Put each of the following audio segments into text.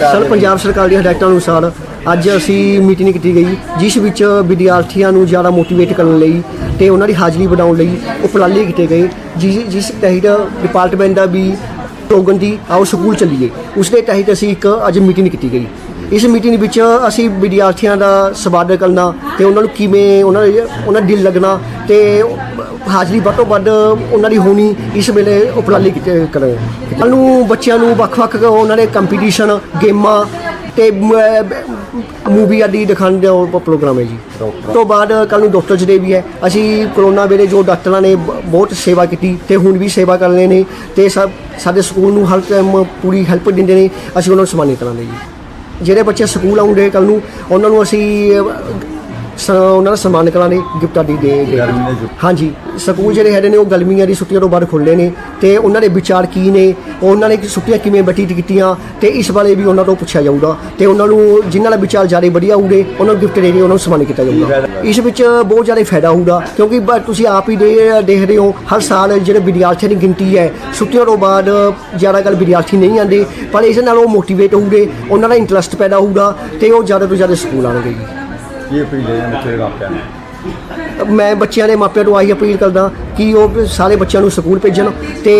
Sir, Punjab ਸਰਕਾਰ ਦੀਆਂ ਹਦਾਇਤਾਂ ਅਨੁਸਾਰ ਅੱਜ ਅਸੀਂ ਮੀਟਿੰਗ ਕੀਤੀ ਗਈ, ਜਿਸ ਵਿੱਚ ਵਿਦਿਆਰਥੀਆਂ ਨੂੰ ਜ਼ਿਆਦਾ ਮੋਟੀਵੇਟ ਕਰਨ ਲਈ ਤੇ ਉਹਨਾਂ ਦੀ ਹਾਜ਼ਰੀ ਵਧਾਉਣ ਲਈ ਉਪਰਾਲੇ ਕੀਤੇ ਗਏ। ਜਿਸ ਜਿਸ ਤਹਿਤ ਡਿਪਾਰਟਮੈਂਟ ਦਾ ਵੀ ਸਲੋਗਨ ਦੀ ਆਓ ਸਕੂਲ ਚੱਲੀਏ। ਉਸ ਦੇ ਤਹਿਤ ਅਸੀਂ ਇੱਕ ਅੱਜ ਮੀਟਿੰਗ ਕੀਤੀ ਗਈ। ਇਸ ਮੀਟਿੰਗ ਵਿੱਚ ਅਸੀਂ ਵਿਦਿਆਰਥੀਆਂ ਦਾ ਸਵਾਗਤ ਕਰਨਾ ਤੇ ਉਹਨਾਂ ਨੂੰ ਕਿਵੇਂ ਉਹਨਾਂ ਦੇ ਉਹਨਾਂ ਦਾ ਦਿਲ ਲੱਗਣਾ ਤੇ ਹਾਜ਼ਰੀ ਵੱਧ ਤੋਂ ਵੱਧ ਉਹਨਾਂ ਦੀ ਹੋਣੀ ਇਸ ਵੇਲੇ ਉਪਰਾਲੇ ਕੀਤੇ ਕਰਨ ਕੱਲ੍ਹ ਨੂੰ ਬੱਚਿਆਂ ਨੂੰ ਵੱਖ-ਵੱਖ ਉਹਨਾਂ ਦੇ ਕੰਪੀਟੀਸ਼ਨ ਗੇਮਾਂ ਤੇ ਮੂਵੀ ਆਦਿ ਦਿਖਾਉਣ ਦਾ ਉਹ ਪ੍ਰੋਗਰਾਮ ਹੈ ਜੀ। ਤੋਂ ਬਾਅਦ ਕੱਲ ਨੂੰ ਡਾਕਟਰਸ ਡੇ ਵੀ ਹੈ ਅਸੀਂ ਕਰੋਨਾ ਵੇਲੇ ਜੋ ਡਾਕਟਰਾਂ ਨੇ ਬ- ਬਹੁਤ ਸੇਵਾ ਕੀਤੀ ਤੇ ਹੁਣ ਵੀ ਸੇਵਾ ਕਰ ਰਹੇ ਨੇ ਤੇ ਸਭ ਸਾਡੇ ਸਕੂਲ ਨੂੰ ਹਰ ਟਾਈਮ ਪੂਰੀ ਹੈਲਪ ਦਿੰਦੇ ਨੇ ਅਸੀਂ ਉਹਨਾਂ ਨੂੰ ਸਨਮਾਨਿਤ ਕਰਾਂਗੇ ਜੀ। ਜਿਹੜੇ ਬੱਚੇ ਸਕੂਲ ਆਉਂਦੇ ਕੱਲ ਨੂੰ ਉਹਨਾਂ ਨੂੰ ਅਸੀਂ ਅਹ, ਸ- ਉਹਨਾਂ ਦਾ ਸਨਮਾਨ ਕਰਾਂਗੇ ਗਿਫਟ ਆਦਿ ਦੇ ਦੇ। ਹਾਂਜੀ ਸਕੂਲ ਜਿਹੜੇ ਹੈਗੇ ਨੇ ਉਹ ਗਰਮੀਆਂ ਦੀ ਛੁੱਟੀਆਂ ਤੋਂ ਬਾਅਦ ਖੁੱਲ੍ਹੇ ਨੇ ਤੇ ਉਹਨਾਂ ਦੇ ਵਿਚਾਰ ਕੀ ਨੇ ਉਹਨਾਂ ਨੇ ਛੁੱਟੀਆਂ ਕਿਵੇਂ ਬਤੀਤ ਕੀਤੀਆਂ ਤੇ ਇਸ ਬਾਰੇ ਵੀ ਉਹਨਾਂ ਤੋਂ ਪੁੱਛਿਆ ਜਾਊਗਾ ਤੇ ਉਹਨਾਂ ਨੂੰ ਜਿਨ੍ਹਾਂ ਦਾ ਵਿਚਾਰ ਜ਼ਿਆਦਾ ਵਧੀਆ ਹੋਊਗੇ ਉਹਨਾਂ ਨੂੰ ਗਿਫਟ ਦੇ ਕੇ ਉਹਨਾਂ ਨੂੰ ਸਨਮਾਨਿਤ ਕੀਤਾ ਜਾਊਗਾ। ਇਸ ਵਿੱਚ ਬਹੁਤ ਜ਼ਿਆਦਾ ਫਾਇਦਾ ਹੋਊਗਾ ਕਿਉਂਕਿ ਬ- ਤੁਸੀਂ ਆਪ ਹੀ ਦੇ ਦੇਖ ਰਹੇ ਹੋ ਹਰ ਸਾਲ ਜਿਹੜੇ ਵਿਦਿਆਰਥੀਆਂ ਦੀ ਗਿਣਤੀ ਹੈ ਛੁੱਟੀਆਂ ਤੋਂ ਬਾਅਦ ਜ਼ਿਆਦਾ ਕਰ ਵਿਦਿਆਰਥੀ ਨਹੀਂ ਆਉਂਦੇ ਪਰ ਇਸ ਨਾਲ ਉਹ ਮੋਟੀਵੇਟ ਹੋਊਗੇ ਉਹਨਾਂ ਦਾ ਇੰਟਰਸਟ ਪੈਦਾ ਹੋਊਗਾ ਤੇ ਉਹ ਜ਼ਿਆਦਾ ਤੋਂ ਜ਼ਿਆਦਾ ਸਕੂਲ ਆਉਣਗੇ। ਜੀ ਕੀ ਅਪੀਲ ਹੈ ਬੱਚੇ ਦੇ ਮਾਪਿਆਂ ਨੂੰ? ਮੈਂ ਬੱਚਿਆਂ ਦੇ ਮਾਪਿਆਂ ਨੂੰ ਆਹੀ ਅਪੀਲ ਕਰਦਾ ਕਿ ਉਹ ਸਾਰੇ ਬੱਚਿਆਂ ਨੂੰ ਸਕੂਲ ਭੇਜਣ ਤੇ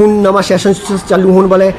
ਹੁਣ ਨਵਾਂ ਸੈਸ਼ਨ ਚਾਲੂ ਹੋਣ ਵਾਲਾ ਹੈ।